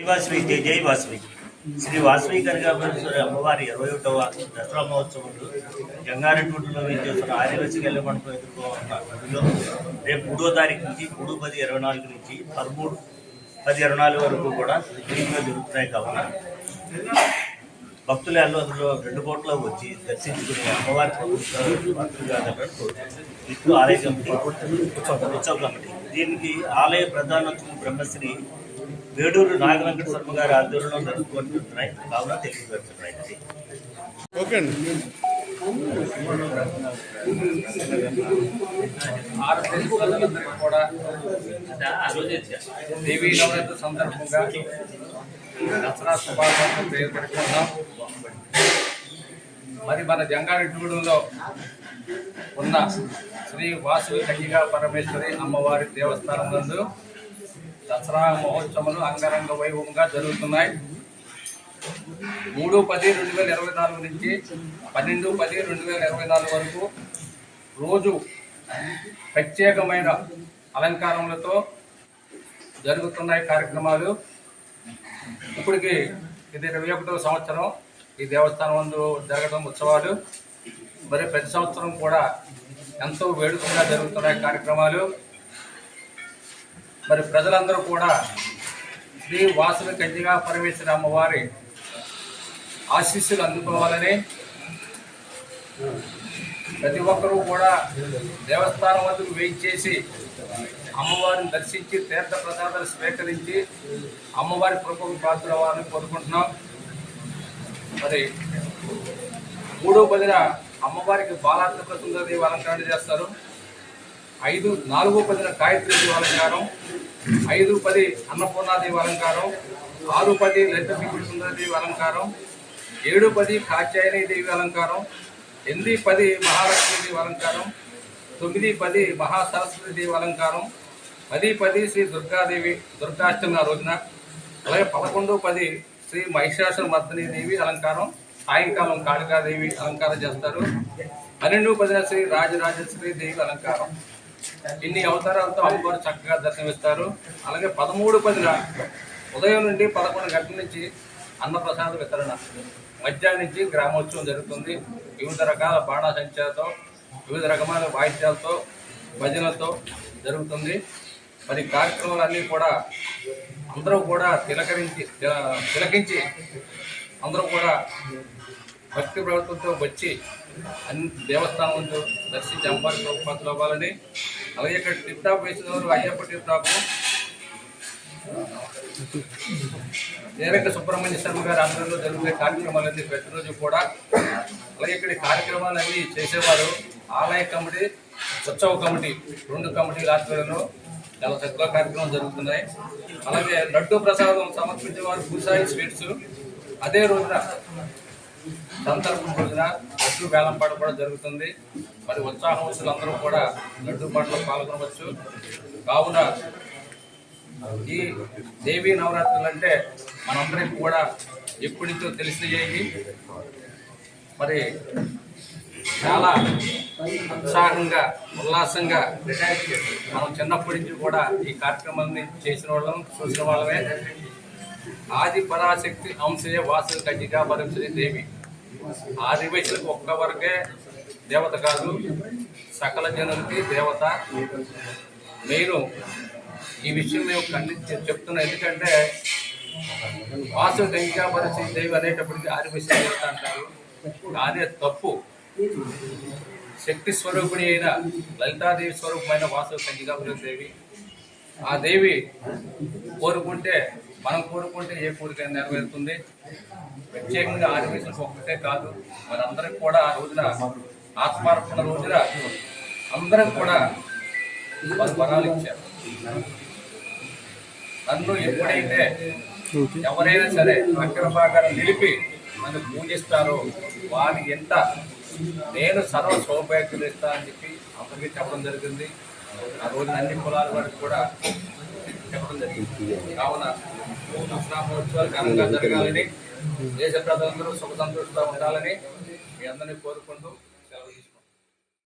జై వాసవి జై జై వాసవి. శ్రీ వాసవి కనకాపరేశ్వరి అమ్మవారి ఇరవై ఒకటవ దసరా మహోత్సవంలో గంగారెడ్డిలో చేస్తున్న ఆదివాసీ కళ్యాణ మండపం ఎదుర్కోన్న నదిలో రేపు మూడో తారీఖు నుంచి మూడు పది ఇరవై నాలుగు నుంచి పదమూడు పది ఇరవై నాలుగు వరకు కూడా విజయంగా జరుగుతున్నాయి కావున. భక్తులు అందులో రెండు కోట్ల వచ్చి దర్శించుకుని అమ్మవారి భక్తులు ఇట్లు ఆలయ కమిటీ ఉత్సవ కమిటీ. దీనికి ఆలయ ప్రధానోత్సవం బ్రహ్మశ్రీ వేడూరు నాగవెంకట శర్మ గారి ఆధ్వర్యంలో జరుపుకుంటున్నాయి కావున తెలియజేస్తున్నాయి ఓకే అండి. ఆంధ్రప్రదేశ్ ప్రజలందరికీ కూడా దేవీ నవరాత్రి సందర్భంగా దసరా శుభాకాంక్షలు తెలియపరుచుకుందాం మరి మన జంగారెడ్డిగూడెంలో ఉన్న శ్రీ వాసవి కన్యగా పరమేశ్వరి అమ్మవారి దేవస్థానం నందు దసరా మహోత్సవాలు అంగరంగ వైభవంగా జరుగుతున్నాయి. మూడు పది రెండు వేల ఇరవై నాలుగు నుంచి పన్నెండు పది రెండు వేల ఇరవై నాలుగు వరకు రోజు ప్రత్యేకమైన అలంకారములతో జరుగుతున్నాయి కార్యక్రమాలు. ఇప్పటికి ఇది ఇరవై ఒకటో సంవత్సరం. ఈ దేవస్థానం ముందు జరగడం ఉత్సవాలు. మరి ప్రతి సంవత్సరం కూడా ఎంతో వేడుకగా జరుగుతున్నాయి కార్యక్రమాలు. మరి ప్రజలందరూ కూడా శ్రీ వాసుల కంటిగా పరమేశ్వర అమ్మవారి ఆశీస్సులు అందుకోవాలని ప్రతి ఒక్కరూ కూడా దేవస్థానం వద్దకు వేయించేసి అమ్మవారిని దర్శించి తీర్థ ప్రసాదాలు స్వీకరించి అమ్మవారి కృపకు పాత్రవాలని కోరుకుంటున్నాం. మరి మూడో పదిన అమ్మవారికి బాలాత్మక సుందరదేవి అలంకరణ చేస్తారు. ఐదు నాలుగో పదిన గాయత్రి దేవి అలంకారం ఐదు పది అన్నపూర్ణాదేవి అలంకారం ఆరు పది లలిత దేవి అలంకారం ఏడు పది కాత్యాయని దేవి అలంకారం ఎనిమిది పది మహాలక్ష్మి దేవి అలంకారం తొమ్మిది పది మహాసరస్వతి దేవి అలంకారం పది పది శ్రీ దుర్గాదేవి దుర్గాష్టమి ఆ రోజున అలాగే పదకొండు పది శ్రీ మహిషాసుర మర్దిని దేవి అలంకారం సాయంకాలం కాళికాదేవి అలంకారం చేస్తారు. పన్నెండు పదిన శ్రీ రాజరాజేశ్వరి దేవి అలంకారం. ఇన్ని అవతారాలతో అమ్మవారు చక్కగా దర్శనమిస్తారు? అలాగే పదమూడు పదిన ఉదయం నుండి పదకొండు గంటల నుంచి అన్నప్రసాద వితరణ. మధ్యాహ్నం నుంచి గ్రామోత్సవం జరుగుతుంది. వివిధ రకాల బాణాసంచాలతో వివిధ రకమైన వాయిద్యాలతో భజనలతో జరుగుతుంది. మరి కార్యక్రమాలన్నీ కూడా అందరూ కూడా తిలకరించి తిలకించి అందరూ కూడా భక్తి ప్రభుత్వంతో వచ్చి అన్ని దేవస్థానం దర్శించి అమ్మవారి ప్రభుత్వాలు అవ్వాలని. అలాగే ఇక్కడ టిప్ టాప్ వేసిన వారు అయ్యప్ప టిప్ టాప్ సుబ్రహ్మణ్య శర్మ గారి ఆధ్వర్యంలో జరిగే కార్యక్రమాలన్నీ ప్రతిరోజు కూడా. అలాగే ఇక్కడ కార్యక్రమాలన్నీ చేసేవారు ఆలయ కమిటీ ఉత్సవ కమిటీ రెండు కమిటీల ఆధ్వర్యంలో చాలా చక్కగా కార్యక్రమాలు జరుగుతున్నాయి. అలాగే లడ్డు ప్రసాదం సమర్పించే వారు భూసాయి స్వీట్స్. అదే రోజున సంతర్పణ రోజున లడ్డు వేలంపాట కూడా జరుగుతుంది. మరి ఉత్సాహవంతులు అందరూ కూడా లడ్డు పాటలో పాల్గొనవచ్చు. కావున ఈ దేవీ నవరాత్రులు అంటే మనందరికీ కూడా ఎప్పటి నుంచో తెలిసినవి మరి చాలా ఉత్సాహంగా ఉల్లాసంగా మనం చిన్నప్పటి నుంచి కూడా ఈ కార్యక్రమాన్ని చేసిన వాళ్ళం చూసిన వాళ్ళమే. ఆది పరాశక్తి అంశయ వాసు కన్యగా పరమశ్రీ దేవి. ఆది వయసులకు ఒక్క వరకే దేవత కాదు సకల జనులకి దేవత నేను ఈ విషయం మేము ఖండించి చెప్తున్నా ఎందుకంటే వాసు గంగా పరిస్థితి దేవి అనేటప్పటికీ ఆదివశ్య దేవత అంటారు. కానీ తప్పు. శక్తి స్వరూపిణి అయిన లలితాదేవి స్వరూపమైన వాసు గంగా దేవి. ఆ దేవి కోరుకుంటే మనం కోరుకుంటే ఏ కోరిక నెరవేరుతుంది? ప్రత్యేకంగా ఆదివేశం ఒక్కటే కాదు. మనందరికి కూడా ఆ రోజున ఆత్మార్పణ రోజున అందరం కూడా వారు వరాలు ఇచ్చారు. నన్ను ఎప్పుడైతే ఎవరైనా సరే అగ్రభాగాన్ని నిలిపి నన్ను పూజిస్తారో వారి ఎంత నేను సర్వ సౌభాగ్యులు ఇస్తానని చెప్పి అందరికీ చెప్పడం జరిగింది. ఆ రోజున అన్ని కులాల వారికి కూడా జరిగింది కావున దసరా మహోత్సవాలు ఘనంగా జరగాలని దేశ ప్రజలందరూ సుఖ సంతోషంగా ఉండాలని మీ అందరినీ కోరుకుంటూ